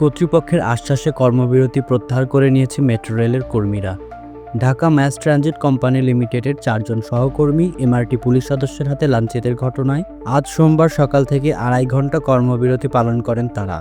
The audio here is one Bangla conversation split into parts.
কর্তৃপক্ষের আশ্বাসে কর্মবিরতি প্রত্যাহার করে নিয়েছে মেট্রো রেলের কর্মীরা। ঢাকা ম্যাস ট্রানজিট কোম্পানি লিমিটেডের চারজন সহকর্মী, এমআরটি পুলিশ সদস্যের হাতে লাঞ্ছিতের ঘটনায় আজ সোমবার সকাল থেকে আড়াই ঘণ্টা কর্মবিরতি পালন করেন তারা।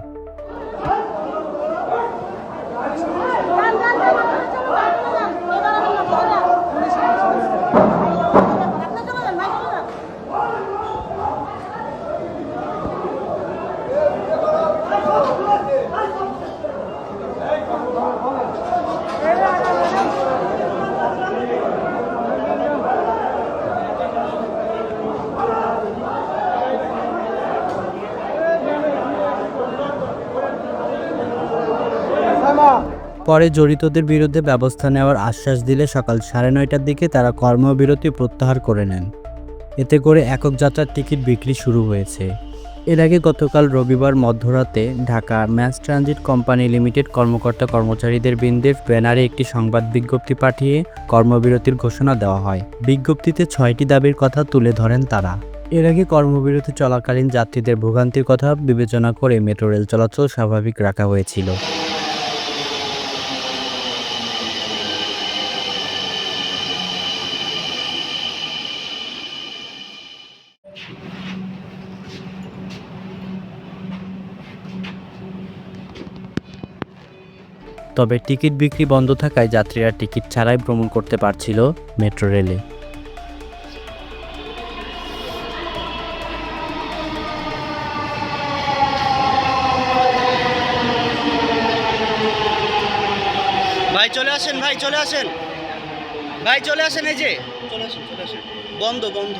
পরে জড়িতদের বিরুদ্ধে ব্যবস্থা নেওয়ার আশ্বাস দিলে সকাল সাড়ে নয়টার দিকে তারা কর্মবিরতি প্রত্যাহার করে নেন। এতে করে একক যাত্রার টিকিট বিক্রি শুরু হয়েছে। এর আগে গতকাল রবিবার মধ্যরাতে Dhaka mass transit company limited কর্মকর্তা কর্মচারীদের বৃন্দের ব্যানারে একটি সংবাদ বিজ্ঞপ্তি পাঠিয়ে কর্মবিরতির ঘোষণা দেওয়া হয়। বিজ্ঞপ্তিতে ছয়টি দাবির কথা তুলে ধরেন তারা। এর আগে কর্মবিরতি চলাকালীন যাত্রীদের ভোগান্তির কথা বিবেচনা করে মেট্রো রেল চলাচল স্বাভাবিক রাখা হয়েছিল। তবে টিকিট বিক্রি বন্ধ থাকায় যাত্রীরা টিকিট ছাড়াই ভ্রমণ করতে পারছিল মেট্রো রেলে। ভাই চলে আসেন ভাই চলে আসেন। ভাই চলে আসেন এই যে। চলে আসেন চলে আসেন। বন্ধ বন্ধ।